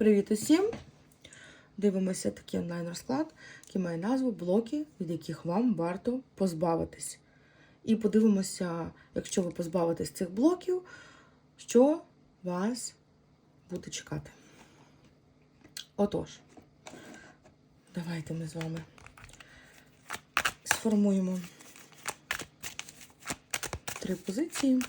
Привіт усім! Дивимося такий онлайн-розклад, який має назву блоки, від яких вам варто позбавитись. І подивимося, якщо ви позбавитесь цих блоків, що вас буде чекати. Отож, давайте ми з вами сформуємо три позиції.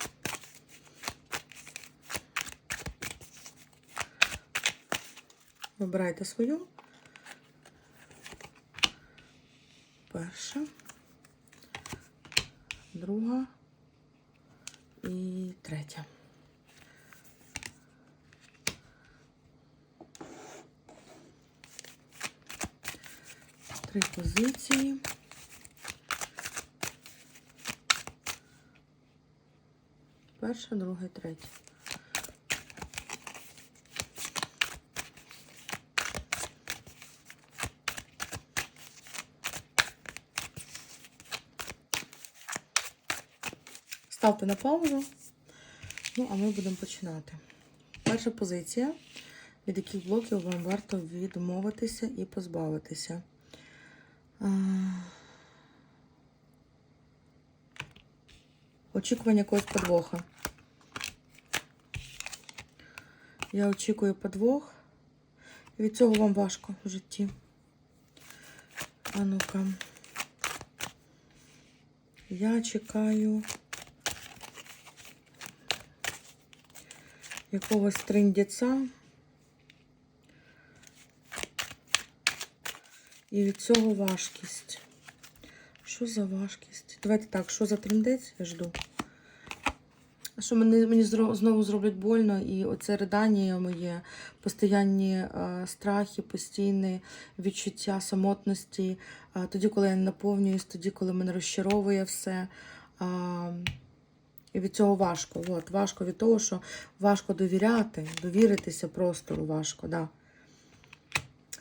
Вибирайте свою. Перша, друга і третя. Три позиції. Перша, друга третя. Ставте на паузу. Ну, а ми будемо починати. Перша позиція, від яких блоків вам варто відмовитися і позбавитися. Очікування якогось подвоха. Я очікую подвох. Від цього вам важко в житті. А ну-ка. Я чекаю якогось триндяця. І від цього важкість. Що за важкість? Давайте так, що за триндець? Я жду. А Що мені, мені знову зроблять больно, і оце ридання моє, постійні е, страхи, постійне відчуття самотності, е, тоді, коли я не наповнююсь, тоді, коли мене розчаровує все. А, і від цього важко. От, важко від того, що важко довіряти, довіритися простору важко. Да.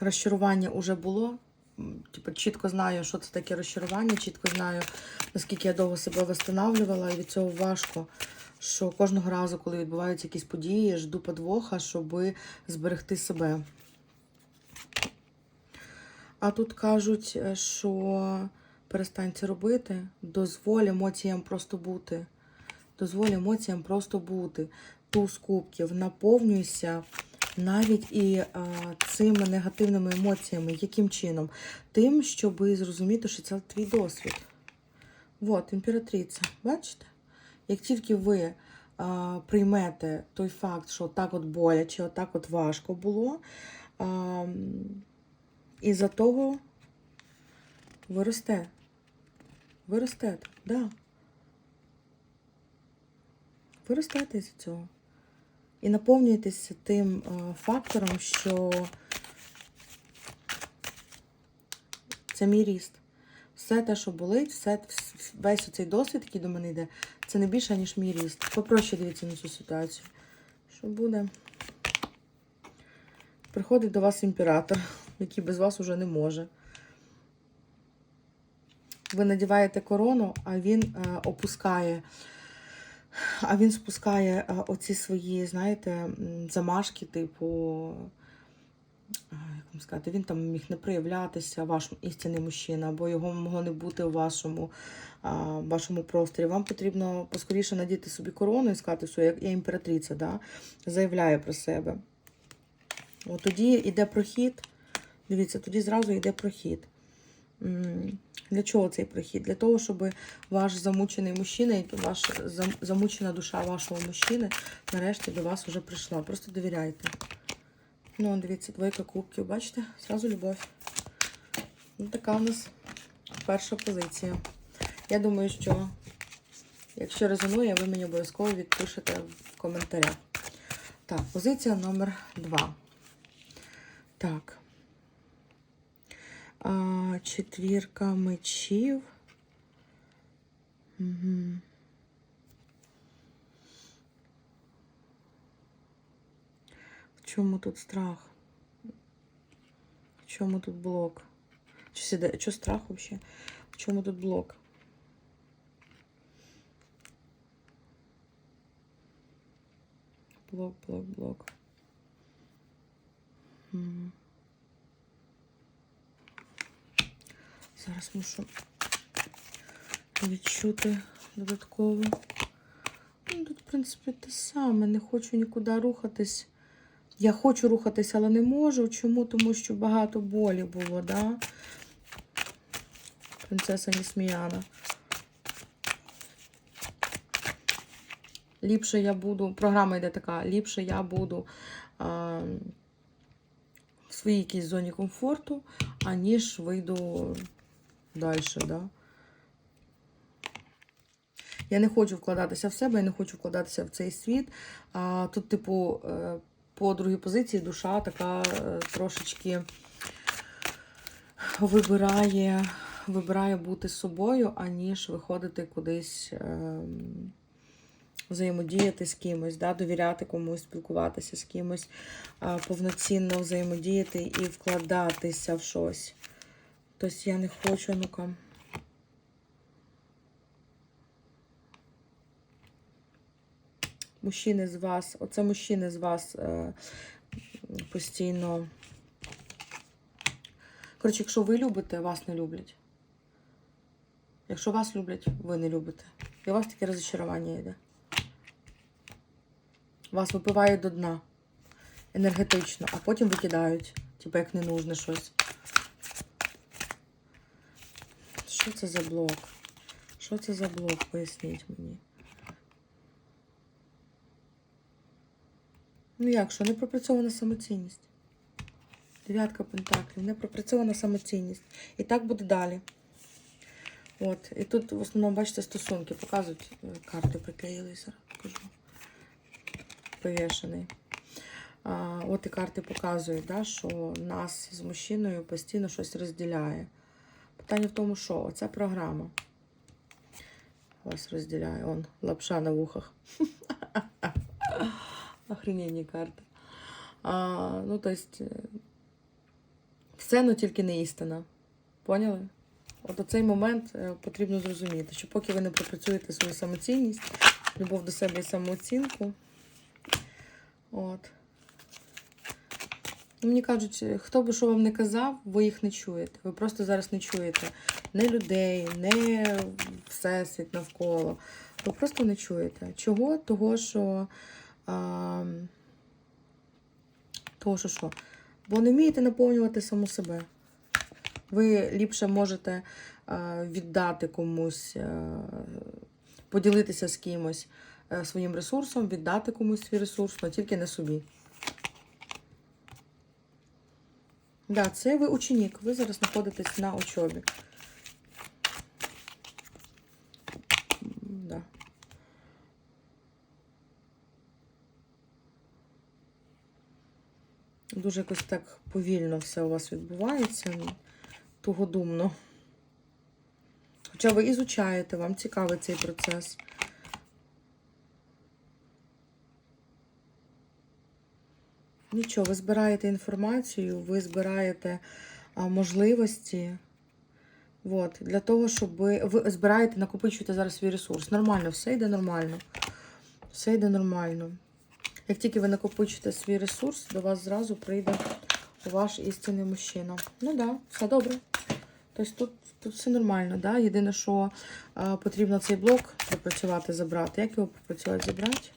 Розчарування вже було. Типу, чітко знаю, що це таке розчарування, чітко знаю, наскільки я довго себе встановлювала, і від цього важко. Що кожного разу, коли відбуваються якісь події, я жду подвоха, щоб зберегти себе. А тут кажуть, е, що перестань це робити, дозволь емоціям просто бути. Дозволь емоціям просто бути. Туз кубків, наповнюйся навіть і а, цими негативними емоціями. Яким чином? Тим, щоб зрозуміти, що це твій досвід. От, імператриця. Бачите? Як тільки ви а, приймете той факт, що так от боляче, отак от важко було, а, і за того ви росте. Ви ростете, да. Ви ростете з цього. І наповнюєтеся тим е, фактором, що це мій ріст. Все те, що болить, все, весь цей досвід, який до мене йде, це не більше, ніж мій ріст. Попроще дивіться на цю ситуацію. Що буде? Приходить до вас імператор, який без вас уже не може. Ви надіваєте корону, а він е, опускає. А він спускає е, оці свої, знаєте, замашки, типу, як вам сказати, він там міг не проявлятися, ваш істинний мужчина, або його могло не бути у вашому, вашому просторі. Вам потрібно поскоріше надіти собі корону і сказати, що я, я імператриця, да? заявляю про себе. От тоді йде прохід. Дивіться, тоді зразу йде прохід. Для чого цей прохід? Для того, щоб ваш замучений мужчина, і зам- замучена душа вашого мужчини нарешті до вас вже прийшла. Просто довіряйте. Ну, дивіться, двойка кубків, бачите? Зразу любов. Ну, така у нас перша позиція. Я думаю, що якщо резонує, ви мені обов'язково відпишете в коментарях. Так, позиція номер два. Так. Четвірка мечів. Угу. В чому тут страх? В чому тут блок? Чи. Чи страх взагалі? В чому тут блок? Блок, блок, блок. М. Зараз мушу відчути додатково. Ну, тут, в принципі, те саме. Не хочу нікуди рухатись. Я хочу рухатись, але не можу. Чому? Тому що багато болі було, да? Принцеса Несміяна. Ліпше я буду, програма йде така, ліпше я буду а, в своїй якійсь зоні комфорту, аніж вийду далі, да? Я не хочу вкладатися в себе, я не хочу вкладатися в цей світ. А, тут, типу, е, по другій позиції душа така е, трошечки вибирає, вибирає бути собою, аніж виходити кудись. ем, взаємодіяти з кимось, да, довіряти комусь, спілкуватися з кимось, повноцінно взаємодіяти і вкладатися в щось. Тобто я не хочу, ну-ка. Мужчини з вас, оце мужчини з вас е, постійно. Коротше, якщо ви любите, вас не люблять. Якщо вас люблять, ви не любите. І у вас таке розчарування йде. Вас випивають до дна енергетично, а потім викидають, типу як не нужне щось. Що це за блок? Що це за блок? Поясніть мені. Ну як, що не пропрацьована самоцінність? Дев'ятка пентаклів, не пропрацьована самоцінність. І так буде далі. От, і тут в основному, бачите, стосунки показують, е, карти приклеїли, зараз покажу. Повішений. А, от і карти показують, да, що нас з мужчиною постійно щось розділяє. Питання в тому, що оця програма вас розділяє. Он, лапша на вухах. Охрененні карти. А, ну, то есть, е, все, ну тільки не істина. Поняли? От цей момент е, потрібно зрозуміти, що поки ви не пропрацюєте свою самоцінність, любов до себе і самооцінку. От. Ну, Мені кажуть, е, хто би що вам не казав, ви їх не чуєте. Ви просто зараз не чуєте не людей, не всесвіт навколо. Ви просто не чуєте. Чого? Того, що. А, того, що що? Бо не вмієте наповнювати саму себе. Ви ліпше можете а, віддати комусь, а, поділитися з кимось а, своїм ресурсом, віддати комусь свій ресурс, але тільки не собі. Да, це ви ученик, ви зараз знаходитесь на учобі. Да. Дуже якось так повільно все у вас відбувається, тугодумно. Хоча ви ізучаєте, вам цікавий цей процес. Нічого, ви збираєте інформацію, ви збираєте можливості. От, для того, щоб ви, ви збираєте, накопичуєте зараз свій ресурс. Нормально, все йде нормально. Все йде нормально. Як тільки ви накопичите свій ресурс, до вас зразу прийде ваш істинний мужчина. Ну так, да, все добре. Тобто тут, тут все нормально, да? Єдине, що а, потрібно цей блок пропрацювати, забрати. Як його попрацювати, забрати?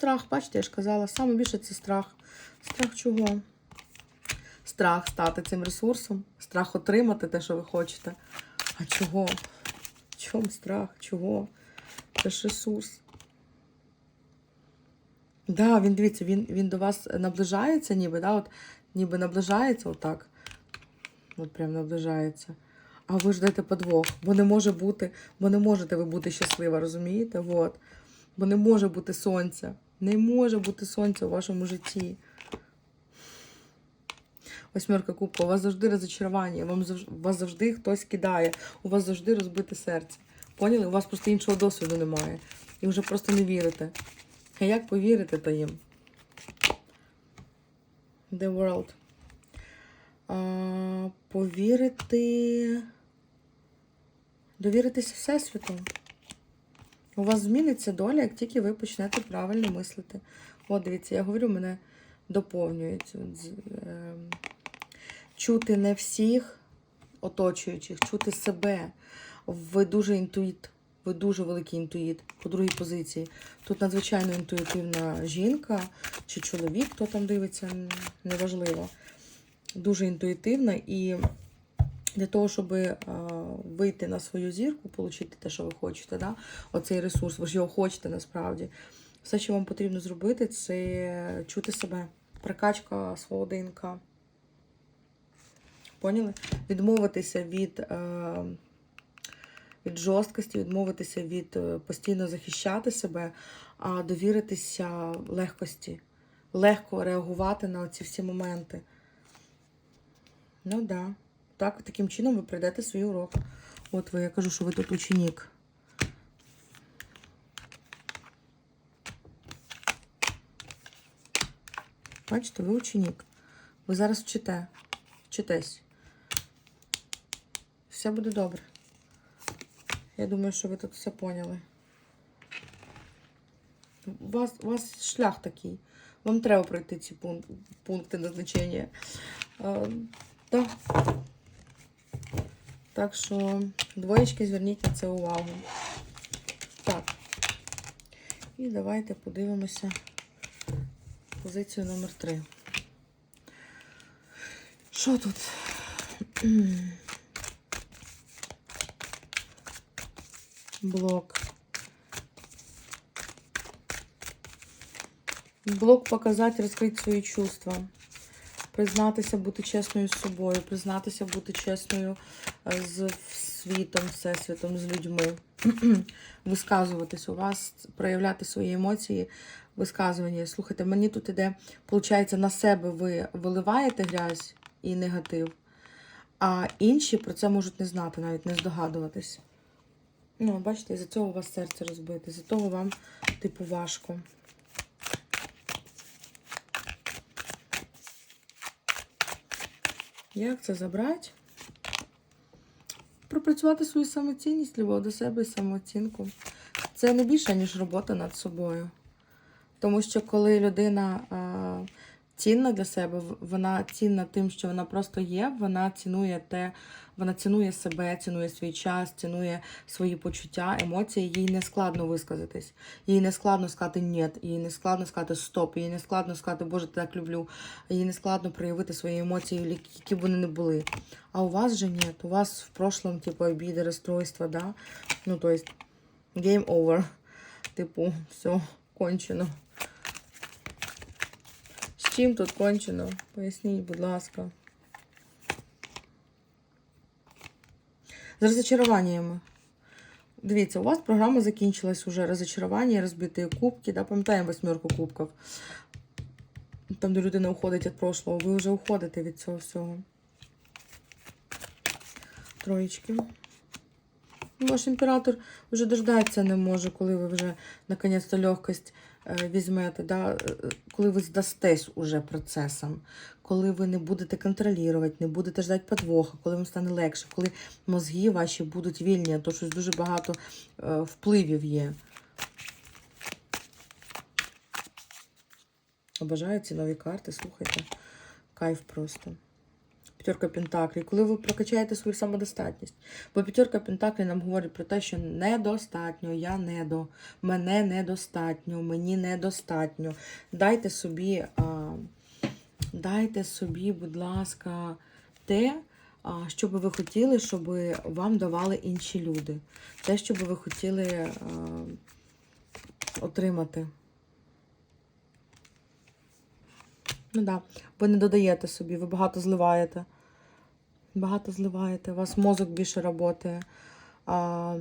Страх, бачите, я ж казала, саме більше це страх. Страх чого? Страх стати цим ресурсом, страх отримати те, що ви хочете. А чого? В чому страх? Чого? Це ж ресурс. Да, він дивіться, він він до вас наближається, ніби, да, от, ніби наближається отак. От прям наближається. А ви ждете подвох, бо не може бути, бо не можете ви бути щаслива, розумієте? От. Бо не може бути сонця. Не може бути сонця у вашому житті. Восьмерка кубка, у вас завжди розочарування, вам завжди, вас завжди хтось кидає, у вас завжди розбите серце. Поняли? У вас просто іншого досвіду немає. І вже просто не вірите. А як повірити то їм? The world. А, повірити. Довіритися Всесвіту. У вас зміниться доля, як тільки ви почнете правильно мислити. От дивіться, я говорю, мене доповнюють. Ем, чути не всіх оточуючих, чути себе. Ви дуже інтуїт, ви дуже великий інтуїт по другій позиції. Тут надзвичайно інтуїтивна жінка чи чоловік, хто там дивиться, неважливо. Дуже інтуїтивна і для того, щоб е, вийти на свою зірку, отримати те, що ви хочете, да? оцей ресурс, ви ж його хочете насправді. Все, що вам потрібно зробити, це чути себе, прокачка свого ДНК. Поняли? Відмовитися від, е, від жорсткості, відмовитися від е, постійно захищати себе, а довіритися легкості, легко реагувати на ці всі моменти. Ну да. Так, таким чином ви пройдете свій урок. От ви, я кажу, що ви тут ученик. Бачите, ви ученик. Ви зараз вчите. Вчитесь. Все буде добре. Я думаю, що ви тут все поняли. У вас, у вас шлях такий. Вам треба пройти ці пунк- пункти назначення. Е, так. Так що, двоєчки, зверніть на це увагу. Так. І давайте подивимося позицію номер 3. Що тут? Блок. Блок показати, розкрити свої чувства. Признатися, бути чесною з собою, признатися, бути чесною е, з світом, всесвітом, з людьми. Висказуватись у вас, проявляти свої емоції, висказування. Слухайте, мені тут іде, виходить, на себе ви виливаєте грязь і негатив, а інші про це можуть не знати, навіть не здогадуватись. Ну, бачите, із-за цього у вас серце розбите, з-за того вам, типу, важко. Як це забрати? Пропрацювати свою самоцінність, любов до себе і самооцінку. Це не більше, ніж робота над собою. Тому що коли людина цінна для себе, вона цінна тим, що вона просто є, вона цінує те, вона цінує себе, цінує свій час, цінує свої почуття, емоції. Їй не складно висказатись. Їй не складно сказати ні, їй не складно сказати стоп, їй не складно сказати, Боже, так люблю. Їй не складно проявити свої емоції, які- б вони не були. А у вас же ні. У вас в прошлом, типу, обіди, розстройства, да? Ну, то есть, game over. Типу, все, кончено. Чим тут кончено? Поясніть, будь ласка. З розочаруваннями. Дивіться, у вас програма закінчилась уже. Розочарування, розбиті кубки. Да? Пам'ятаємо восьмерку кубків. Там, де людина уходить від прошлого. Ви вже уходите від цього всього. Троєчки. Ваш імператор вже дождатися не може, коли ви вже наконець-то легкость візьмете, да? е, коли ви здастесь уже процесом, коли ви не будете контролювати, не будете ждати подвоха, коли вам стане легше, коли мозги ваші будуть вільні, то щось дуже багато е, впливів є. Обожаю ці нові карти, слухайте. Кайф просто. П'ятерка Пентаклей. Коли ви прокачаєте свою самодостатність. Бо п'ятерка Пентаклей нам говорить про те, що недостатньо, я недо, мене недостатньо, мені недостатньо. Дайте собі, а, дайте собі, будь ласка, те, а, що би ви хотіли, щоб вам давали інші люди. Те, що би ви хотіли а, отримати. Ну так, да. ви не додаєте собі, ви багато зливаєте. Багато зливаєте, у вас мозок більше працює. А,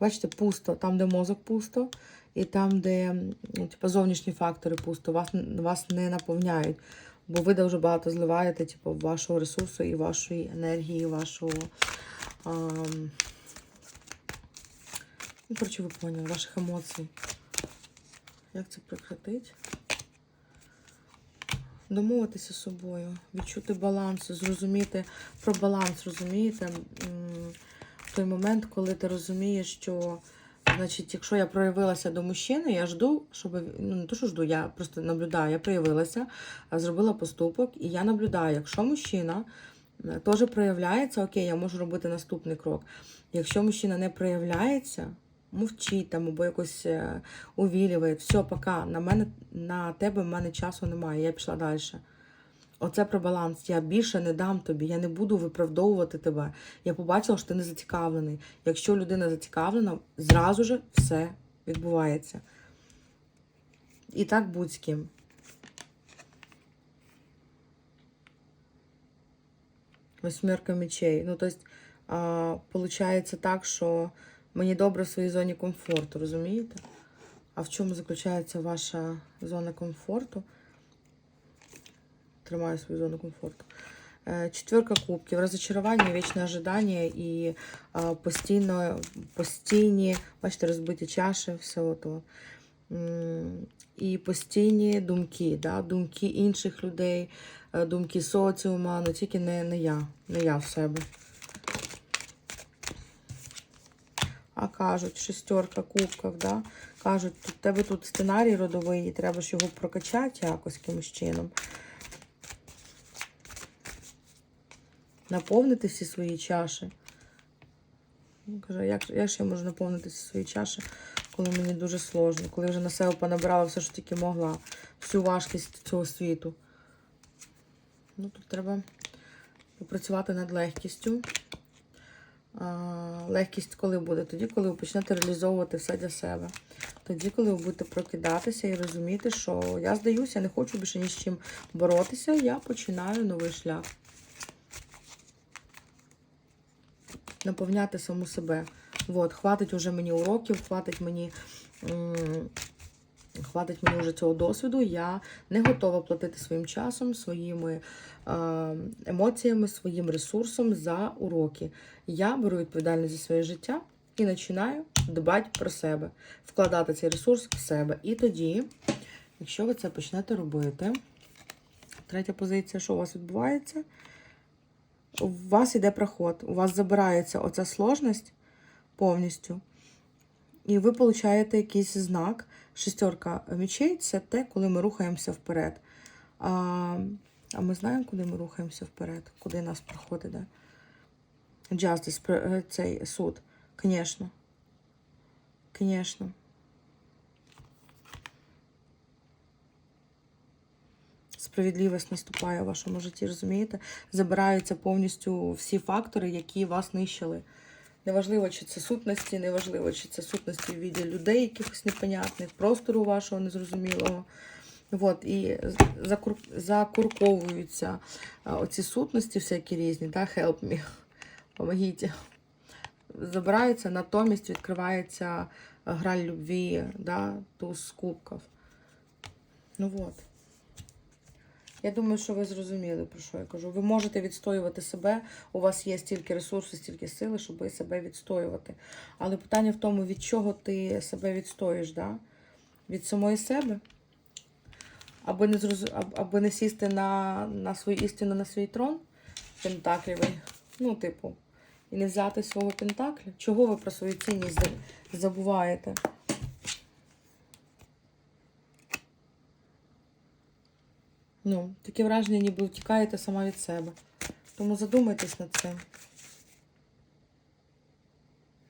бачите, пусто. Там, де мозок пусто, і там, де ну, типу, зовнішні фактори пусто, вас, вас не наповняють. Бо ви дуже багато зливаєте типу, вашого ресурсу і вашої енергії, вашого. А, ну, коротше, ви поняли, ваших емоцій. Як це прекратити? Домовитися з собою, відчути баланс, зрозуміти про баланс, розумієте? В той момент, коли ти розумієш, що Значить, якщо я проявилася до мужчини, я жду, щоб ну не то, що жду, я просто наблюдаю. Я проявилася, зробила поступок, і я наблюдаю, якщо мужчина е, теж проявляється, окей, я можу робити наступний крок. Якщо мужчина не проявляється, мовчить там або якось е, увілює, все, пока, на мене на тебе в мене часу немає, я пішла далі. Оце про баланс. Я більше не дам тобі, я не буду виправдовувати тебе. Я побачила, що ти не зацікавлений. Якщо людина зацікавлена, зразу же все відбувається. І так будь з ким. Восьмерка мечей. Ну, тобто, получається так, що мені добре в своїй зоні комфорту, розумієте? А в чому заключається ваша зона комфорту? Тримаю свою зону комфорту. Е, Четверка кубків, розочарування, вічне ожидання і постійно, постійні, бачите, розбиті чаші, все ото. І постійні думки, да? думки інших людей, е, думки соціума, але тільки не, не я, не я в себе. А кажуть, шестерка кубків, да? кажуть, у тебе тут сценарій родовий, і треба ж його прокачати якось якимось чином. Наповнити всі свої чаші. Каже, як, як ж я можу наповнити всі свої чаші, коли мені дуже сложно, коли вже на себе понабрала все, що тільки могла, всю важкість цього світу. Ну, тут треба попрацювати над легкістю. Легкість коли буде? Тоді, коли ви почнете реалізовувати все для себе. Тоді, коли ви будете прокидатися і розуміти, що я здаюся, не хочу більше ні з чим боротися, я починаю новий шлях. Наповняти саму себе. От, хватить уже мені уроків, хватить мені. Хватить мені вже цього досвіду. Я не готова платити своїм часом, своїми е, емоціями, своїм ресурсом за уроки. Я беру відповідальність за своє життя і починаю дбати про себе, вкладати цей ресурс в себе. І тоді, якщо ви це почнете робити, третя позиція, що у вас відбувається? У вас іде проход, у вас забирається оця сложність повністю. І ви получаєте якийсь знак. Шестерка мечей це те, коли ми рухаємося вперед. А, а ми знаємо, куди ми рухаємося вперед, куди нас проход іде. Justice, е, цей суд. Звісно. Звісно. Справедливість наступає в вашому житті, розумієте? Забираються повністю всі фактори, які вас нищили. Неважливо, чи це сутності, неважливо, чи це сутності в віді людей, якихось непонятних, простору вашого незрозумілого. От, і закур... закурковуються оці сутності, всякі різні, да? help me, помогіть. Забираються, натомість відкривається граль любві, да? туз кубків. Ну от. Я думаю, що ви зрозуміли, про що я кажу. Ви можете відстоювати себе, у вас є стільки ресурсів, стільки сили, щоб себе відстоювати. Але питання в тому, від чого ти себе відстоїш, да? від самої себе? Аби не, зроз... аби не сісти на, на свою істину, на свій трон пентаклівий. Ну, типу, і не взяти свого пентакля. Чого ви про свою цінність забуваєте? Ну, таке враження, ніби втікаєте сама від себе. Тому задумайтесь над цим.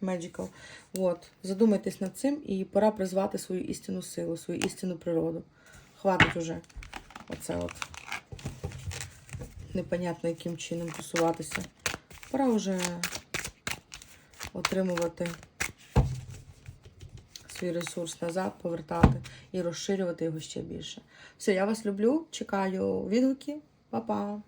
Magical. От. Задумайтесь над цим і пора призвати свою істинну силу, свою істинну природу. Хватить уже. Оце от. Непонятно, яким чином тусуватися. Пора вже отримувати свій ресурс назад, повертати і розширювати його ще більше. Все, я вас люблю, чекаю відгуки. Па-па!